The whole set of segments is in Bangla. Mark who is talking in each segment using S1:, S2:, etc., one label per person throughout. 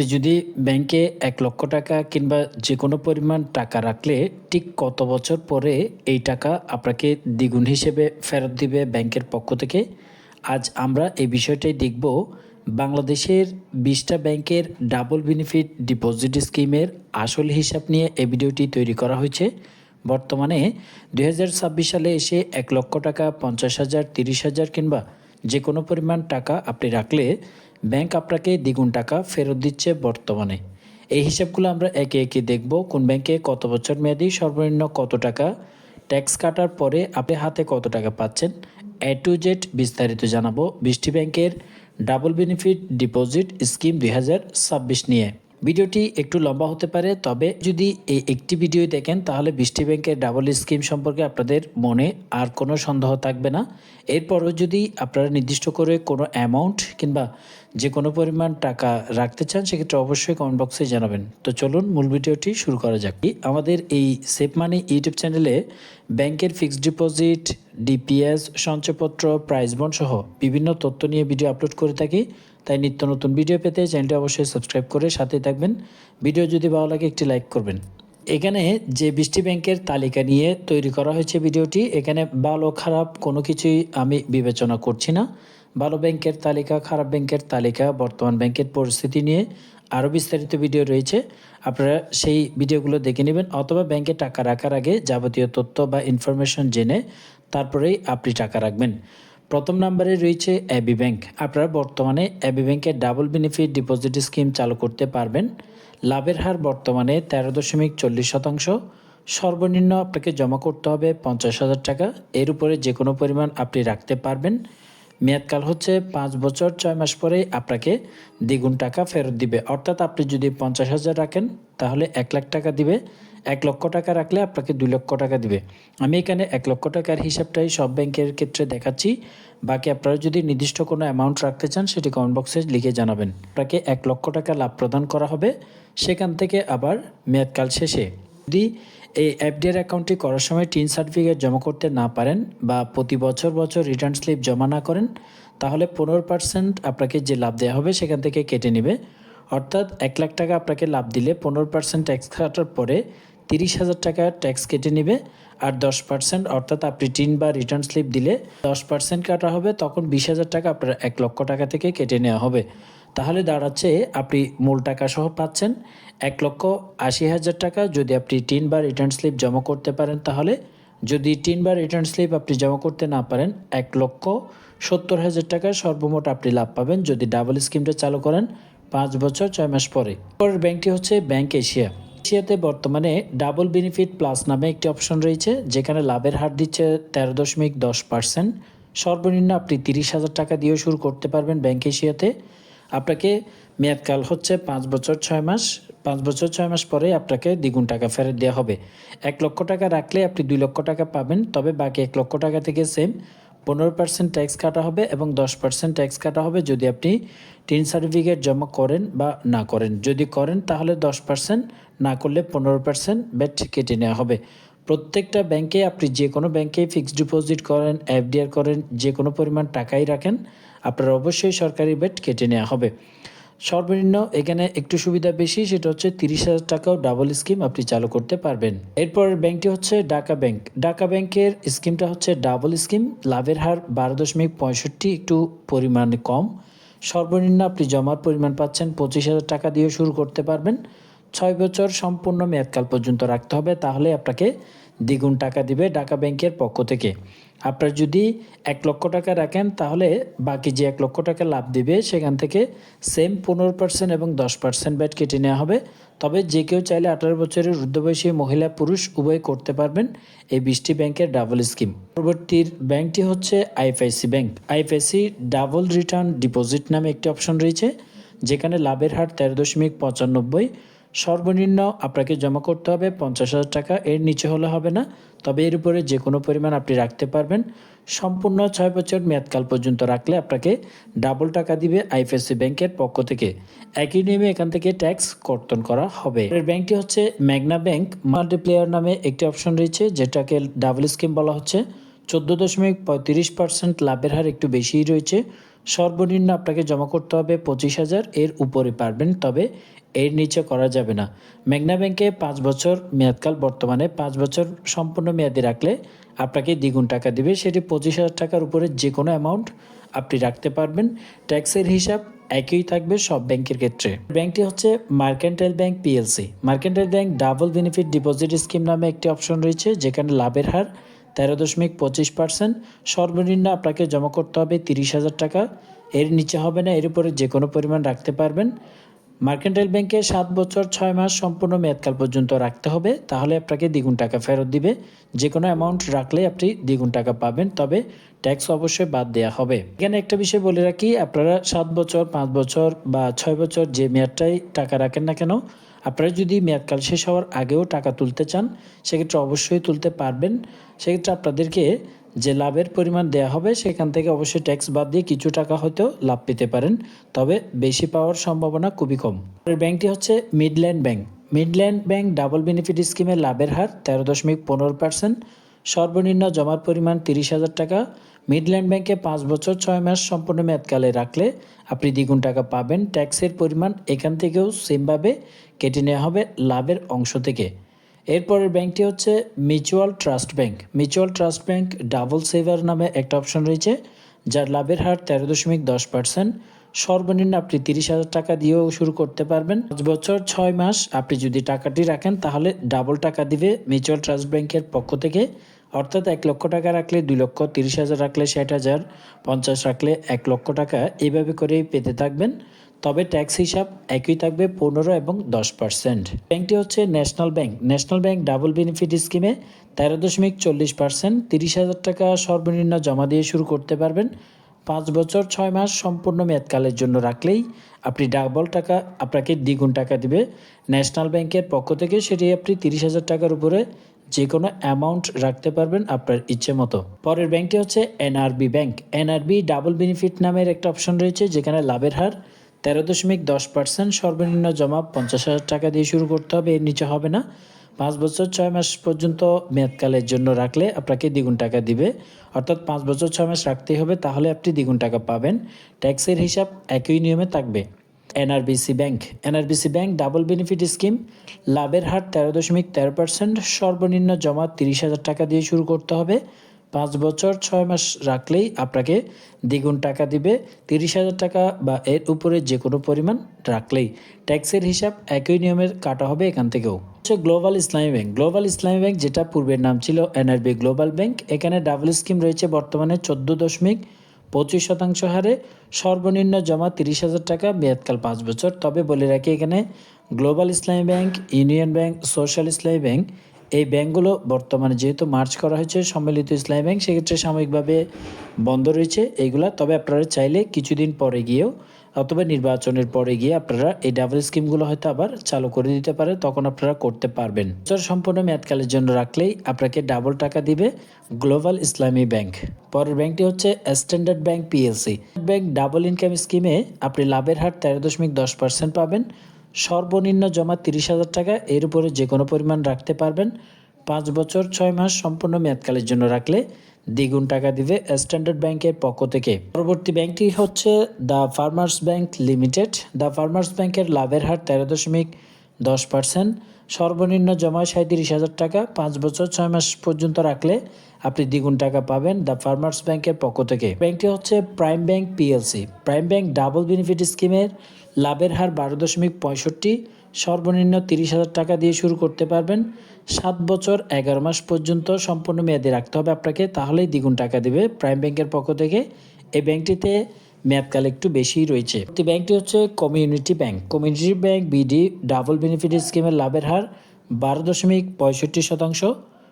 S1: আপনি যদি ব্যাংকে এক লক্ষ টাকা কিংবা যে কোনো পরিমাণ টাকা রাখলে ঠিক কত বছর পরে এই টাকা আপনাকে দ্বিগুণ হিসেবে ফেরত দিবে ব্যাংকের পক্ষ থেকে? আজ আমরা এই বিষয়টাই দেখব বাংলাদেশের বিশটা ব্যাংকের ডাবল বেনিফিট ডিপোজিট স্কিমের আসল হিসাব নিয়ে এই ভিডিওটি তৈরি করা হয়েছে। বর্তমানে দু হাজার ছাব্বিশ সালে এসে এক লক্ষ টাকা, পঞ্চাশ হাজার, তিরিশ হাজার কিংবা যে কোনো পরিমাণ টাকা আপনি রাখলে ব্যাংক আপনাকে দ্বিগুণ টাকা ফেরত দিচ্ছে বর্তমানে। এই হিসাবগুলো আমরা একে একে দেখব কোন ব্যাংকে কত বছর মেয়াদি, সর্বনিম্ন কত টাকা, ট্যাক্স কাটার পরে আপনি হাতে কত টাকা পাচ্ছেন, এ টু জেড বিস্তারিত জানাব বৃষ্টি ব্যাংকের ডাবল বেনিফিট ডিপোজিট স্কিম দুই হাজার ছাব্বিশ নিয়ে। ভিডিওটি একটু লম্বা হতে পারে, তবে যদি এই একটি ভিডিও দেখেন, তাহলে বৃষ্টি ব্যাংকের ডাবল স্কিম সম্পর্কে আপনাদের মনে আর কোনো সন্দেহ থাকবে না। এরপরও যদি আপনারা নির্দিষ্ট করে কোনো অ্যামাউন্ট কিংবা যে কোনো পরিমাণ টাকা রাখতে চান, সেক্ষেত্রে অবশ্যই কমেন্ট বক্সে জানাবেন। তো চলুন মূল ভিডিওটি শুরু করা যাক। আমাদের এই সেফ মানি ইউটিউব চ্যানেলে ব্যাংকের ফিক্সড ডিপোজিট ডিপিএস সঞ্চয়পত্র প্রাইস বন্ড সহ বিভিন্ন তথ্য নিয়ে ভিডিও আপলোড করে থাকি। তাই নিত্য নতুন ভিডিও পেতে চ্যানেলটি অবশ্যই সাবস্ক্রাইব করে সাথে থাকবেন। ভিডিও যদি ভালো লাগে, একটি লাইক করবেন। এখানে যে বৃষ্টি ব্যাংকের তালিকা নিয়ে তৈরি করা হয়েছে ভিডিওটি এখানে ভালো খারাপ কোনো কিছুই আমি বিবেচনা করছি না। ভালো ব্যাংকের তালিকা, খারাপ ব্যাংকের তালিকা, বর্তমান ব্যাংকের পরিস্থিতি নিয়ে আরও বিস্তারিত ভিডিও রয়েছে। আপনারা সেই ভিডিওগুলো দেখে নেবেন অথবা ব্যাংকে টাকা রাখার আগে যাবতীয় তথ্য বা ইনফরমেশন জেনে তারপরেই আপনি টাকা রাখবেন। প্রথম নাম্বারে রয়েছে অ্যাবি ব্যাংক আপনারা বর্তমানে অ্যাবি ব্যাংকের ডাবল বেনিফিট ডিপোজিট স্কিম চালু করতে পারবেন। লাভের হার বর্তমানে তেরো দশমিক চল্লিশ শতাংশ। সর্বনিম্ন আপনাকে জমা করতে হবে পঞ্চাশ হাজার টাকা। এর উপরে যে কোনো পরিমাণ আপনি রাখতে পারবেন। মেয়াদকাল হচ্ছে পাঁচ বছর, ছয় মাস পরে আপনাকে দ্বিগুণ টাকা ফেরত দিবে। অর্থাৎ আপনি যদি পঞ্চাশ হাজার রাখেন, তাহলে এক লাখ টাকা দিবে। এক লক্ষ টাকা রাখলে আপনাকে দুই লক্ষ টাকা দিবে। আমি এখানে এক লক্ষ টাকার হিসাবটাই সব ব্যাংকের ক্ষেত্রে দেখাচ্ছি। বাকি আপনারা যদি নির্দিষ্ট কোনো অ্যামাউন্ট রাখতে চান, সেটি কমেন্ট বক্সে লিখে জানাবেন। আপনাকে এক লক্ষ টাকা লাভ প্রদান করা হবে। সেখান থেকে আবার মেয়াদকাল শেষে। যদি এই এফডিআর অ্যাকাউন্টটি করার সময় টিন সার্টিফিকেট জমা করতে না পারেন বা প্রতি বছর বছর রিটার্ন স্লিপ জমা না করেন, তাহলে পনেরো পার্সেন্ট আপনাকে যে লাভ দেওয়া হবে সেখান থেকে কেটে নেবে। অর্থাৎ এক লাখ টাকা আপনাকে লাভ দিলে পনেরো পার্সেন্ট ট্যাক্স কাটার পরে তিরিশ হাজার টাকা ট্যাক্স কেটে নেবে আর দশ পার্সেন্ট অর্থাৎ আপনি টিন বা রিটার্ন স্লিপ দিলে দশ পার্সেন্ট কাটা হবে, তখন বিশ হাজার টাকা আপনার এক লক্ষ টাকা থেকে কেটে নেওয়া হবে। তাহলে দাঁড়াচ্ছে আপনি মূল টাকা সহ পাচ্ছেন এক লক্ষ আশি হাজার টাকা। যদি আপনি টিন বা রিটার্ন স্লিপ জমা করতে পারেন তাহলে, যদি তিন বা রিটার্ন স্লিপ আপনি জমা করতে না পারেন, এক লক্ষ সত্তর হাজার টাকা সর্বমোট আপনি লাভ পাবেন। যদি ডাবল স্কিমটা চালু করেন, পাঁচ বছর ছয় মাস পরে। পরের ব্যাংকটি হচ্ছে ব্যাংক এশিয়া এশিয়াতে বর্তমানে ডাবল বেনিফিট প্লাস নামে একটি অপশন রয়েছে, যেখানে লাভের হার দিচ্ছে তেরো দশমিক দশ পার্সেন্ট সর্বনিম্ন আপনি তিরিশ হাজার টাকা দিয়েও শুরু করতে পারবেন ব্যাংক এশিয়াতে আপনাকে মেয়াদকাল হচ্ছে পাঁচ বছর ছয় মাস। পাঁচ বছর ছয় মাস পরে আপনাকে দ্বিগুণ টাকা ফেরত দেওয়া হবে। এক লক্ষ টাকা রাখলে আপনি দুই লক্ষ টাকা পাবেন, তবে বাকি এক লক্ষ টাকা থেকে সেম পনেরো পার্সেন্ট ট্যাক্স কাটা হবে এবং দশ পার্সেন্ট ট্যাক্স কাটা হবে যদি আপনি টিন সার্টিফিকেট জমা করেন বা না করেন। যদি করেন, তাহলে দশ পার্সেন্ট না করলে পনেরো পার্সেন্ট ব্যাট কেটে নেওয়া হবে। প্রত্যেকটা ব্যাংকে আপনি যে কোনো ব্যাংকে ফিক্সড ডিপোজিট করেন এফডিআর করেন, যে কোনো পরিমাণ টাকাই রাখেন আপনার অবশ্যই সরকারি বেড কেটে নেওয়া হবে। সর্বনিম্ন এখানে একটু সুবিধা বেশি, সেটা হচ্ছে তিরিশ হাজার টাকাও ডাবল স্কিম আপনি চালু করতে পারবেন। এরপর ব্যাংকটি হচ্ছে ঢাকা ব্যাংক। ঢাকা ব্যাংকের স্কিমটা হচ্ছে ডাবল স্কিম লাভের হার বারো দশমিক পঁয়ষট্টি, একটু পরিমাণে কম। সর্বনিম্ন আপনি জমার পরিমাণ পাচ্ছেন পঁচিশ হাজার টাকা দিয়ে শুরু করতে পারবেন। ছয় বছর সম্পূর্ণ মেয়াদকাল পর্যন্ত রাখতে হবে, তাহলে আপনাকে দ্বিগুণ টাকা দিবে ঢাকা ব্যাংকের পক্ষ থেকে। আপনার যদি এক লক্ষ টাকা রাখেন, তাহলে বাকি যে এক লক্ষ টাকা লাভ দিবে, সেখান থেকে সেম পনেরো পার্সেন্ট এবং দশ পার্সেন্ট ব্যাট কেটে নেওয়া হবে। তবে যে কেউ চাইলে আঠারো বছরের ঊর্ধ্ববয়সী মহিলা পুরুষ উভয় করতে পারবেন এই বৃষ্টি ব্যাংকের ডাবল স্কিম। পরবর্তীর ব্যাংকটি হচ্ছে IFIC Bank. IFIC double return deposit নামে একটি অপশন রয়েছে, যেখানে লাভের হার তেরো দশমিক পঁচানব্বই। সর্বনিম্ন আপনাকে জমা করতে হবে পঞ্চাশ হাজার টাকা, এর নিচে হলে হবে না। তবে এর উপরে যে কোনো পরিমাণ আপনি রাখতে পারবেন। সম্পূর্ণ ছয় বছর মেয়াদকাল পর্যন্ত রাখলে আপনাকে ডাবল টাকা দিবে আইএফএসসি ব্যাংকের পক্ষ থেকে। একই নিয়মে এখান থেকে ট্যাক্স কর্তন করা হবে। এর ব্যাংকটি হচ্ছে ম্যাগনা ব্যাংক। মাল্টিপ্লেয়ার নামে একটি অপশন রয়েছে, যেটাকে ডাবল স্কিম বলা হচ্ছে। চোদ্দ দশমিক পঁয়ত্রিশ পার্সেন্ট লাভের হার একটু বেশিই রয়েছে। সর্বনিম্ন আপনাকে জমা করতে হবে পঁচিশ হাজার, এর উপরে পারবেন, তবে এর নিচে করা যাবে না। মেঘনা ব্যাংকে পাঁচ বছর মেয়াদকাল বর্তমানে, পাঁচ বছর সম্পূর্ণ মেয়াদি রাখলে আপনাকে দ্বিগুণ টাকা দিবে। সেটি পঁচিশ হাজার টাকার উপরে যে কোনো অ্যামাউন্ট আপনি রাখতে পারবেন। ট্যাক্সের হিসাব একই থাকবে সব ব্যাংকের ক্ষেত্রে। ব্যাংকটি হচ্ছে Mercantile Bank PLC. Mercantile Bank double benefit deposit scheme নামে একটি অপশন রয়েছে, যেখানে লাভের হার তেরো দশমিক পঁচিশ পার্সেন্ট। সর্বনিম্ন আপনাকে জমা করতে হবে তিরিশ হাজার টাকা। এর নিচে হবে না, এর উপরে যে কোনো পরিমাণ রাখতে পারবেন। মার্কেন্টাইল ব্যাংকে সাত বছর ছয় মাস সম্পূর্ণ মেয়াদকাল পর্যন্ত রাখতে হবে, তাহলে আপনাকে দ্বিগুণ টাকা ফেরত দিবে। যে কোনো অ্যামাউন্ট রাখলে আপনি দ্বিগুণ টাকা পাবেন, তবে ট্যাক্স অবশ্যই বাদ দেওয়া হবে। এখানে একটা বিষয় বলে রাখি, আপনারা সাত বছর, পাঁচ বছর বা ছয় বছর যে মেয়াদটাই টাকা রাখেন না কেন, আপনারা যদি মেয়াদকাল শেষ হওয়ার আগেও টাকা তুলতে চান, সেক্ষেত্রে অবশ্যই তুলতে পারবেন। সেক্ষেত্রে আপনাদেরকে যে লাভের পরিমাণ দেওয়া হবে, সেখান থেকে অবশ্যই ট্যাক্স বাদ দিয়ে কিছু টাকা হয়তো লাভ পেতে পারেন। তবে বেশি পাওয়ার সম্ভাবনা খুবই কম। ব্যাংকটি হচ্ছে Midland Bank Midland Bank double benefit স্কিমের লাভের হার তেরো দশমিক পনেরো পার্সেন্ট সর্বনিম্ন জমার পরিমাণ তিরিশ হাজার টাকা। মিডল্যান্ড ব্যাংকে পাঁচ বছর ছয় মাস সম্পূর্ণ মেয়াদকালে রাখলে আপনি দ্বিগুণ টাকা পাবেন। ট্যাক্সের পরিমাণ এখান থেকেও সেমভাবে কেটে নেওয়া হবে লাভের অংশ থেকে। এরপরের ব্যাংকটি হচ্ছে Mutual Trust Bank. Mutual Trust Bank double saver নামে একটা অপশন রয়েছে, যার লাভের হার তেরো দশমিক দশ পার্সেন্ট। সর্বনিম্ন আপনি তিরিশ হাজার টাকা দিয়েও শুরু করতে পারবেন। পাঁচ বছর, ছয় মাস আপনি যদি টাকাটি রাখেন, তাহলে ডাবল টাকা দিবে মিউচুয়াল ট্রাস্ট ব্যাংকের পক্ষ থেকে। অর্থাৎ এক লক্ষ টাকা রাখলে দুই লক্ষ তিরিশ হাজার, রাখলে ষাট হাজার, পঞ্চাশ রাখলে এক লক্ষ টাকা। এইভাবে করেই পেতে থাকবেন। তবে ট্যাক্স হিসাব একই থাকবে পনেরো এবং দশ পার্সেন্ট। ব্যাংকটি হচ্ছে National Bank. National Bank double benefit স্কিমে তেরো দশমিক চল্লিশ পার্সেন্ট তিরিশ হাজার টাকা সর্বনিম্ন জমা দিয়ে শুরু করতে পারবেন। পাঁচ বছর, ছয় মাস সম্পূর্ণ মেয়াদকালের জন্য রাখলেই আপনি ডাবল টাকা আপনাকে দ্বিগুণ টাকা দিবে। ন্যাশনাল ব্যাংকের পক্ষ থেকে সেটি আপনি তিরিশ হাজার টাকার উপরে যে কোনো অ্যামাউন্ট রাখতে পারবেন আপনার ইচ্ছে মতো। পরের ব্যাংকটি হচ্ছে NRB Bank. NRB double benefit নামের একটা অপশন রয়েছে যেখানে লাভের হার তেরো দশমিক দশ পার্সেন্ট সর্বনিম্ন জমা পঞ্চাশ হাজার টাকা দিয়ে শুরু করতে হবে। এর নিচে হবে না। পাঁচ বছর ছয় মাস পর্যন্ত মেয়াদকালের জন্য রাখলে আপনাকে দ্বিগুণ টাকা দিবে। অর্থাৎ পাঁচ বছর ছয় মাস রাখতেই হবে, তাহলে আপনি দ্বিগুণ টাকা পাবেন। ট্যাক্সের হিসাব একই নিয়মে থাকবে। NRBC Bank. NRBC Bank double benefit scheme. লাভের হার তেরো দশমিক তেরো পার্সেন্ট। সর্বনিম্ন জমা তিরিশ হাজার টাকা দিয়ে শুরু করতে হবে। পাঁচ বছর, ছয় মাস রাখলেই আপনাকে দ্বিগুণ টাকা দিবে, তিরিশ হাজার টাকা বা এর উপরে যে কোনো পরিমাণ রাখলেই। ট্যাক্সের হিসাব একই নিয়মের কাটা হবে এখান থেকেও। হচ্ছে global Islami bank global Islami bank যেটা পূর্বের নাম ছিল এনআরবি গ্লোবাল ব্যাংক এখানে ডাবল স্কিম রয়েছে বর্তমানে চোদ্দ দশমিক পঁচিশ শতাংশ হারে। সর্বনিম্ন জমা তিরিশ হাজার টাকা, মেয়াদকাল পাঁচ বছর। তবে বলে রাখি এখানে Global Islami Bank Union Bank Social Islami Bank এই ব্যাংকগুলো বর্তমানে যেহেতু মার্চ করা হয়েছে, সম্মিলিত ইসলামী ব্যাংক, সেক্ষেত্রে সাময়িকভাবে বন্ধ রয়েছে এইগুলা। তবে আপনারা চাইলে কিছুদিন পরে গিয়েও অথবা নির্বাচনের পরে গিয়ে আপনারা এই ডাবল স্কিমগুলো হয়তো আবার চালু করে দিতে পারে তখন আপনারা করতে পারবেন। বছর সম্পূর্ণ মেয়াদকালের জন্য রাখলেই আপনাকে ডাবল টাকা দিবে গ্লোবাল ইসলামী ব্যাংক পরের ব্যাংকটি হচ্ছে Standard Bank PLC bank double income স্কিমে আপনি লাভের হার তেরো দশমিক দশ পার্সেন্ট পাবেন সর্বনিম্ন জমা তিরিশ হাজার টাকা, এর উপরে যে কোনো পরিমাণ রাখতে পারবেন। পাঁচ বছর, ছয় মাস সম্পূর্ণ মেয়াদকালের জন্য রাখলে দ্বিগুণ টাকা দিবে স্ট্যান্ডার্ড ব্যাংকের পক্ষ থেকে। পরবর্তী ব্যাংকটি হচ্ছে The Farmers Bank Limited. The Farmers ব্যাংকের লাভের হার তেরো দশমিক দশ পার্সেন্ট। সর্বনিম্ন জমা সাঁত্রিশ হাজার টাকা, পাঁচ বছর, ছয় মাস পর্যন্ত রাখলে আপনি দ্বিগুণ টাকা পাবেন দ্য ফার্মার্স ব্যাংকের পক্ষ থেকে। ব্যাংকটি হচ্ছে Prime Bank PLC. Prime Bank double benefit স্কিমের লাভের হার বারো দশমিক পঁয়ষট্টি, সর্বনিম্ন তিরিশ হাজার টাকা দিয়ে শুরু করতে পারবেন। সাত বছর, এগারো মাস পর্যন্ত সম্পূর্ণ মেয়াদে রাখতে হবে আপনাকে, তাহলেই দ্বিগুণ টাকা দেবে প্রাইম ব্যাংকের পক্ষ থেকে। এই ব্যাংকটিতে মেয়াদকাল একটু বেশিই রয়েছে। ব্যাংকটি হচ্ছে Community Bank. Community Bank BD, double benefit স্কিমের লাভের হার বারো দশমিক পঁয়ষট্টি শতাংশ।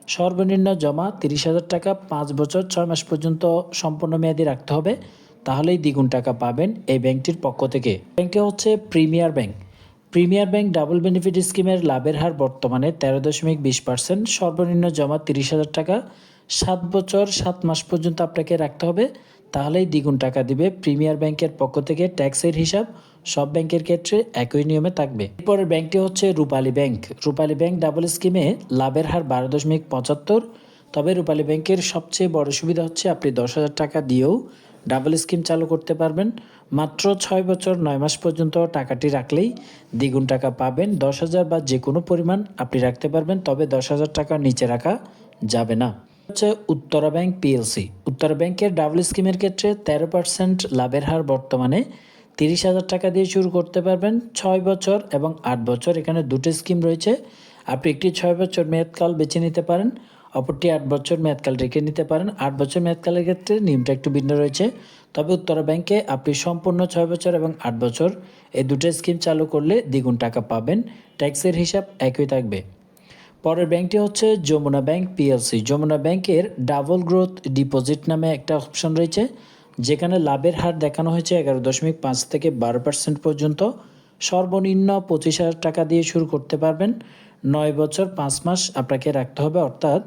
S1: সর্বনিম্ন জমা তিরিশ হাজার টাকা, পাঁচ বছর, ছয় মাস পর্যন্ত সম্পূর্ণ মেয়াদি রাখতে হবে। তাহলেই দ্বিগুণ টাকা পাবেন এই ব্যাংকটির পক্ষ থেকে। ব্যাংকটি হচ্ছে Premier Bank. Premier Bank double benefit স্কিমের লাভের হার বর্তমানে তেরো দশমিক বিশ পার্সেন্ট, সর্বনিম্ন জমা তিরিশ হাজার টাকা। সাত বছর, সাত মাস পর্যন্ত আপনাকে রাখতে হবে। তাহলেই দ্বিগুণ টাকা দিবে প্রিমিয়ার ব্যাংকের পক্ষ থেকে ট্যাক্সের হিসাব। সব ব্যাংকের ক্ষেত্রে একই নিয়মে থাকবে। এরপরের ব্যাংকটি হচ্ছে Rupali Bank. Rupali Bank double স্কিমে লাভের হার বারো দশমিক পঁচাত্তর, তবে রূপালী ব্যাংকের সবচেয়ে বড় সুবিধা হচ্ছে আপনি দশ হাজার টাকা দিয়েও ডাবল স্কিম চালু করতে পারবেন। মাত্র ছয় বছর নয় মাস পর্যন্ত টাকাটি রাখলেই দ্বিগুণ টাকা পাবেন। দশ হাজার বা যে কোনো পরিমাণ আপনি রাখতে পারবেন, তবে দশ হাজার টাকার নিচে রাখা যাবে না। হচ্ছে উত্তরা ব্যাংক পিএলসি। উত্তরা ব্যাংকের ডাবল স্কিমের ক্ষেত্রে তেরো পার্সেন্ট লাভের হার বর্তমানে তিরিশ হাজার টাকা দিয়ে শুরু করতে পারবেন। ছয় বছর এবং আট বছর এখানে দুটো স্কিম রয়েছে। আপনি একটি ছয় বছর মেয়াদকাল বেছে নিতে পারেন। অপরটি আট বছর মেয়াদকাল রেখে নিতে পারেন। আট বছর মেয়াদকালের ক্ষেত্রে নিয়মটা একটু ভিন্ন রয়েছে। তবে উত্তরা ব্যাংকে আপনি সম্পূর্ণ ছয় বছর এবং আট বছর এই দুটো স্কিম চালু করলে দ্বিগুণ টাকা পাবেন। ট্যাক্সের হিসাব একই থাকবে। পরের ব্যাংকটি হচ্ছে যমুনা ব্যাংক পিএলসি। যমুনা ব্যাংকের ডাবল গ্রোথ ডিপোজিট নামে একটা অপশন রয়েছে, যেখানে লাভের হার দেখানো হয়েছে এগারো দশমিক পাঁচ থেকে বারো পার্সেন্ট পর্যন্ত। সর্বনিম্ন পঁচিশ হাজার টাকা দিয়ে শুরু করতে পারবেন। নয় বছর পাঁচ মাস আপনাকে রাখতে হবে, অর্থাৎ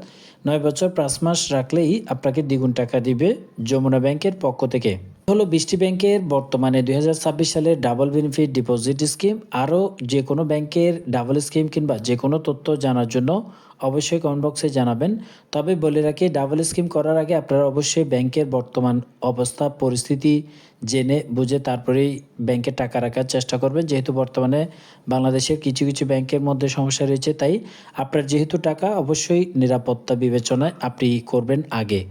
S1: নয় বছর পাঁচ মাস রাখলেই আপনাকে দ্বিগুণ টাকা দিবে যমুনা ব্যাংকের পক্ষ থেকে। হলো বৃষ্টি ব্যাংকের বর্তমানে দুই হাজার ছাব্বিশ সালের ডাবল বেনিফিট ডিপোজিট স্কিম। আরও যে কোনো ব্যাংকের ডাবল স্কিম কিংবা যে কোনো তথ্য জানার জন্য অবশ্যই কমেন্ট বক্সে জানাবেন। তবে বলে রাখি, ডাবল স্কিম করার আগে আপনারা অবশ্যই ব্যাংকের বর্তমান অবস্থা, পরিস্থিতি জেনে বুঝে তারপরেই ব্যাংকে টাকা রাখার চেষ্টা করবেন। যেহেতু বর্তমানে বাংলাদেশের কিছু কিছু ব্যাংকের মধ্যে সমস্যা রয়েছে, তাই আপনার যেহেতু টাকা, অবশ্যই নিরাপত্তা বিবেচনায় আপনি করবেন আগে।